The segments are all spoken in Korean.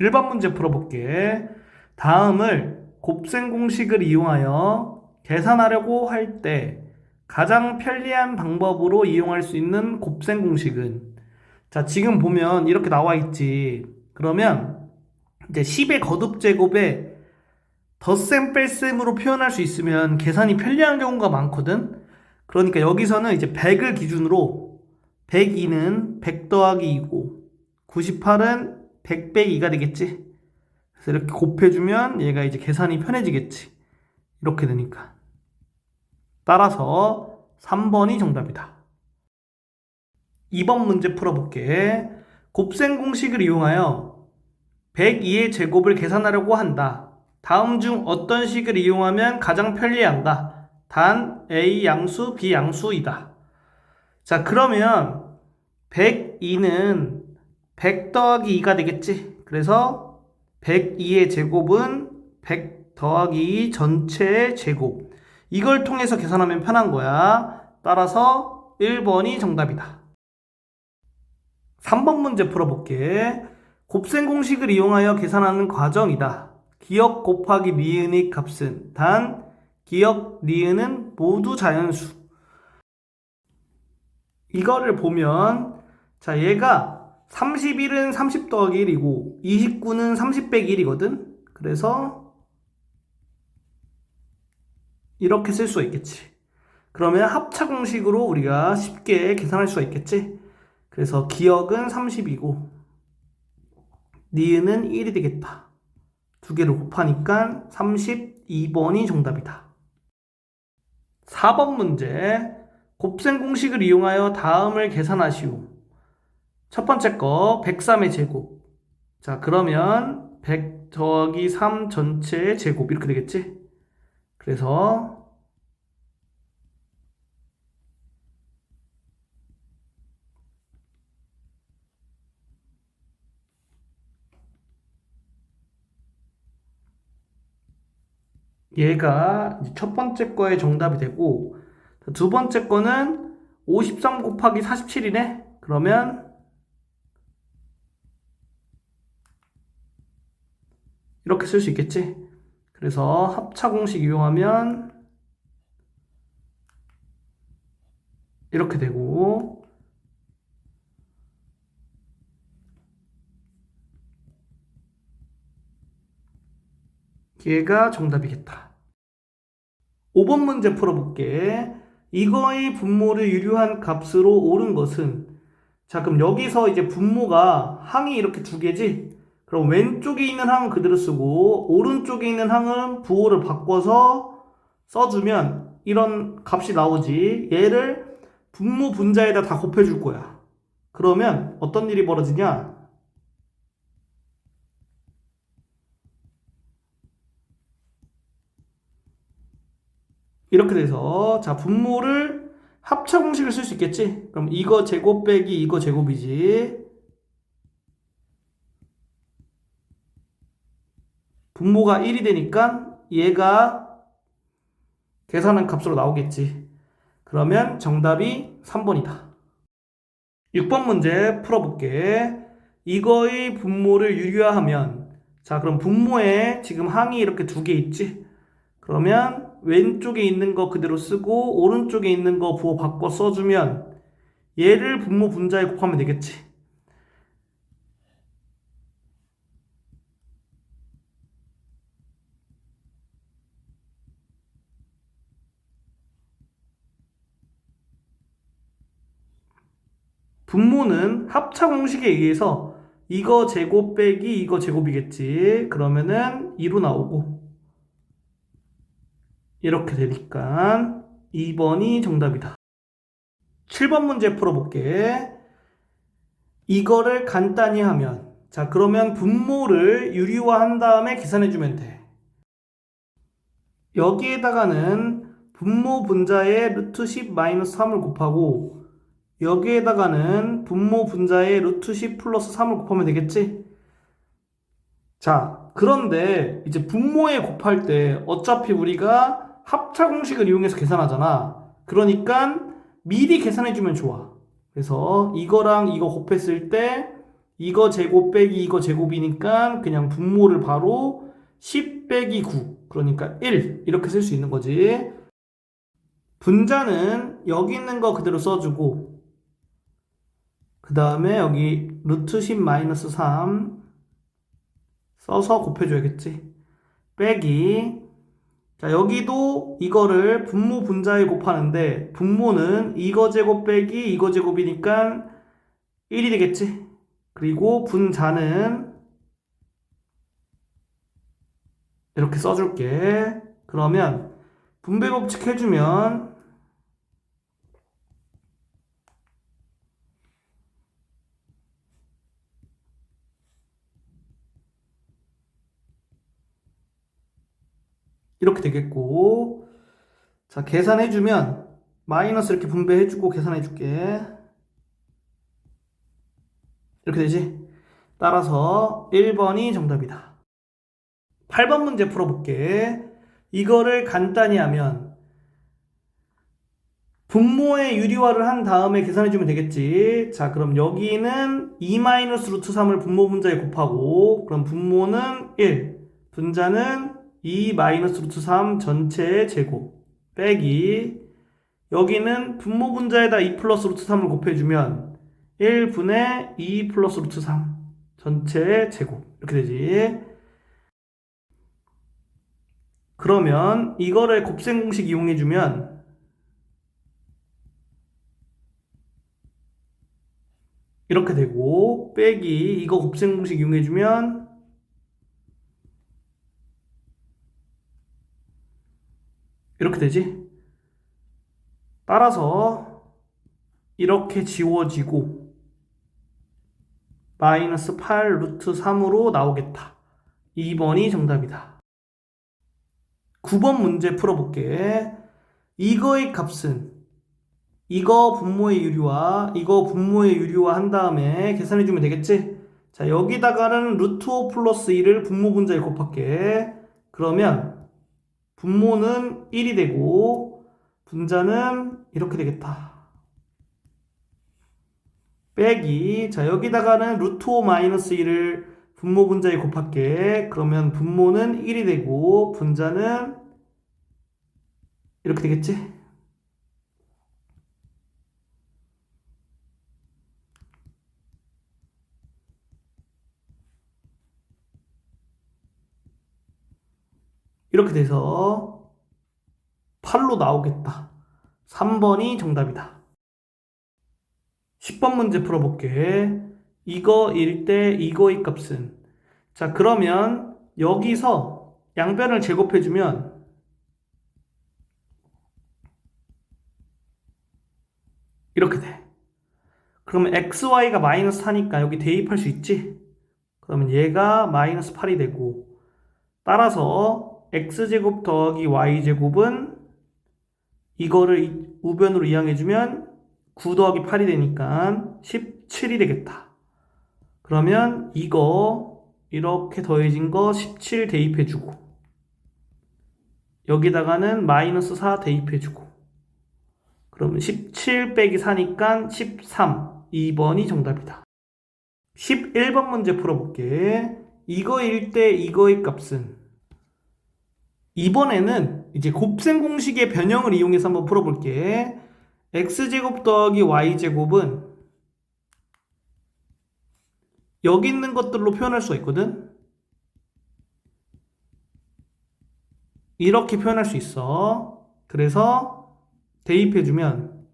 1번 문제 풀어볼게. 다음을 곱셈 공식을 이용하여 계산하려고 할 때 가장 편리한 방법으로 이용할 수 있는 곱셈 공식은 자, 지금 보면 이렇게 나와 있지. 그러면 이제 10의 거듭 제곱에 덧셈 뺄셈으로 표현할 수 있으면 계산이 편리한 경우가 많거든. 그러니까 여기서는 이제 100을 기준으로 102는 100 더하기 2고 98은 100 빼기 2가 되겠지. 그래서 이렇게 곱해주면 얘가 이제 계산이 편해지겠지. 이렇게 되니까. 따라서 3번이 정답이다. 2번 문제 풀어볼게. 곱셈 공식을 이용하여 102의 제곱을 계산하려고 한다. 다음 중 어떤 식을 이용하면 가장 편리한가? 단 A 양수, B 양수이다. 자, 그러면 102는 100 더하기 2가 되겠지? 그래서 102의 제곱은 100 더하기 2 전체의 제곱. 이걸 통해서 계산하면 편한 거야. 따라서 1번이 정답이다. 3번 문제 풀어볼게. 곱셈 공식을 이용하여 계산하는 과정이다. 기억 곱하기 미은의 값은 단 기억, 니은은 모두 자연수. 이거를 보면 자 얘가 31은 30 더하기 1이고 29는 30 빼기 1이거든. 그래서 이렇게 쓸 수가 있겠지. 그러면 합차 공식으로 우리가 쉽게 계산할 수가 있겠지. 그래서 기억은 30이고 니은은 1이 되겠다. 두 개를 곱하니까 32번이 정답이다. 4번 문제. 곱셈 공식을 이용하여 다음을 계산하시오. 첫 번째 거 103의 제곱. 자, 그러면 100 더하기 3 전체의 제곱 이렇게 되겠지? 그래서 얘가 첫 번째 거의 정답이 되고 두 번째 거는 53 곱하기 47이네. 그러면 이렇게 쓸 수 있겠지. 그래서 합차 공식 이용하면 이렇게 되고 얘가 정답이겠다. 5번 문제 풀어볼게. 이거의 분모를 유료한 값으로 옳은 것은 자 그럼 여기서 이제 분모가 항이 이렇게 두 개지 그럼 왼쪽에 있는 항은 그대로 쓰고 오른쪽에 있는 항은 부호를 바꿔서 써주면 이런 값이 나오지 얘를 분모 분자에다 다 곱해줄 거야 그러면 어떤 일이 벌어지냐 이렇게 돼서 자 분모를 합차 공식을 쓸 수 있겠지? 그럼 이거 제곱 빼기 이거 제곱이지. 분모가 1이 되니까 얘가 계산한 값으로 나오겠지. 그러면 정답이 3번이다. 6번 문제 풀어볼게. 이거의 분모를 유리화하면 자 그럼 분모에 지금 항이 이렇게 두 개 있지? 그러면 왼쪽에 있는 거 그대로 쓰고 오른쪽에 있는 거 부호 바꿔 써주면 얘를 분모 분자에 곱하면 되겠지. 분모는 합차 공식에 의해서 이거 제곱 빼기 이거 제곱이겠지. 그러면은 2로 나오고 이렇게 되니까 2번이 정답이다. 7번 문제 풀어볼게. 이거를 간단히 하면 자 그러면 분모를 유리화한 다음에 계산해주면 돼. 여기에다가는 분모 분자의 루트 10 마이너스 3을 곱하고 여기에다가는 분모 분자의 루트 10 플러스 3을 곱하면 되겠지? 자, 그런데 이제 분모에 곱할 때 어차피 우리가 합차 공식을 이용해서 계산하잖아. 그러니까 미리 계산해주면 좋아. 그래서 이거랑 이거 곱했을 때 이거 제곱 빼기 이거 제곱이니까 그냥 분모를 바로 10 빼기 9 그러니까 1 이렇게 쓸 수 있는 거지 분자는 여기 있는 거 그대로 써주고 그 다음에 여기 루트 10 마이너스 3 써서 곱해줘야겠지? 빼기. 자 여기도 이거를 분모 분자에 곱하는데 분모는 이거 제곱 빼기 이거 제곱이니까 1이 되겠지? 그리고 분자는 이렇게 써줄게. 그러면 분배 법칙 해주면 이렇게 되겠고. 자 계산해주면 마이너스 이렇게 분배해주고 계산해줄게. 이렇게 되지? 따라서 1번이 정답이다. 8번 문제 풀어볼게. 이거를 간단히 하면 분모의 유리화를 한 다음에 계산해주면 되겠지. 자 그럼 여기는 2 마이너스 루트 3을 분모 분자에 곱하고 그럼 분모는 1 분자는 2 마이너스 루트 3 전체의 제곱 빼기 여기는 분모 분자에다 2 플러스 루트 3을 곱해주면 1분의 2 플러스 루트 3 전체의 제곱. 이렇게 되지. 그러면 이거를 곱셈 공식 이용해주면 이렇게 되고 빼기 이거 곱셈 공식 이용해주면 이렇게 되지 따라서 이렇게 지워지고 마이너스 8 루트 3으로 나오겠다 2번이 정답이다 9번 문제 풀어볼게. 이거의 값은 이거 분모의 유리화, 이거 분모의 유리화 한 다음에 계산해주면 되겠지? 자, 여기다가는 루트 5 플러스 1을 분모 분자에 곱할게. 그러면 분모는 1이 되고 분자는 이렇게 되겠다. 빼기. 자, 여기다가는 루트 5 마이너스 1을 분모 분자에 곱할게. 그러면 분모는 1이 되고 분자는 이렇게 되겠지? 이렇게 돼서 8로 나오겠다. 3번이 정답이다. 10번 문제 풀어볼게. 이거일 때 이거의 값은 자 그러면 여기서 양변을 제곱해주면 이렇게 돼 그러면 xy가 마이너스 4니까 여기 대입할 수 있지 그러면 얘가 마이너스 8이 되고 따라서 x제곱 더하기 y제곱은 이거를 우변으로 이항해주면 9 더하기 8이 되니까 17이 되겠다. 그러면 이거 이렇게 더해진 거 17 대입해주고 여기다가는 마이너스 4 대입해주고 그러면 17 빼기 4니까 13 2번이 정답이다. 11번 문제 풀어볼게. 이거일 때 이거의 값은 이번에는 이제 곱셈 공식의 변형을 이용해서 한번 풀어볼게 x제곱 더하기 y제곱은 여기 있는 것들로 표현할 수가 있거든. 이렇게 표현할 수 있어. 그래서 대입해주면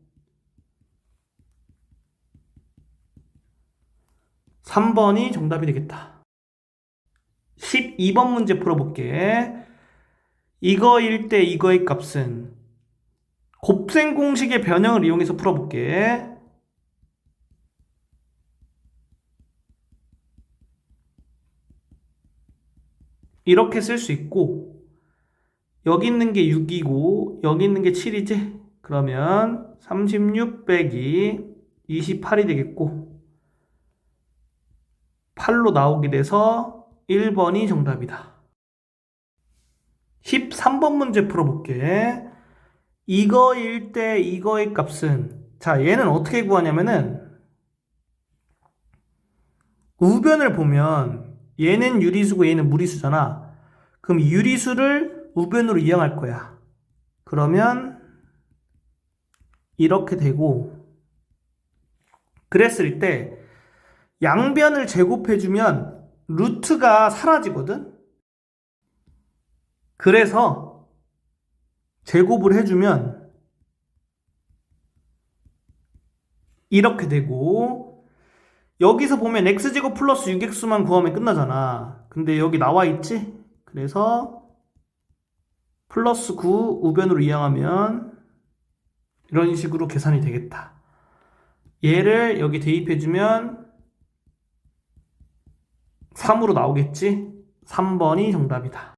3번이 정답이 되겠다. 12번 문제 풀어볼게. 이거일 때 이거의 값은 곱셈 공식의 변형을 이용해서 풀어볼게. 이렇게 쓸 수 있고 여기 있는 게 6이고 여기 있는 게 7이지? 그러면 36 빼기 28이 되겠고 8로 나오게 돼서 1번이 정답이다. 13번 문제 풀어볼게. 이거일 때 이거의 값은 자 얘는 어떻게 구하냐면은 우변을 보면 얘는 유리수고 얘는 무리수잖아. 그럼 유리수를 우변으로 이용할 거야. 그러면 이렇게 되고 그랬을 때 양변을 제곱해주면 루트가 사라지거든? 그래서 제곱을 해주면 이렇게 되고 여기서 보면 x제곱 플러스 6x만 구하면 끝나잖아. 근데 여기 나와 있지? 그래서 플러스 9 우변으로 이항하면 이런 식으로 계산이 되겠다. 얘를 여기 대입해주면 3으로 나오겠지? 3번이 정답이다.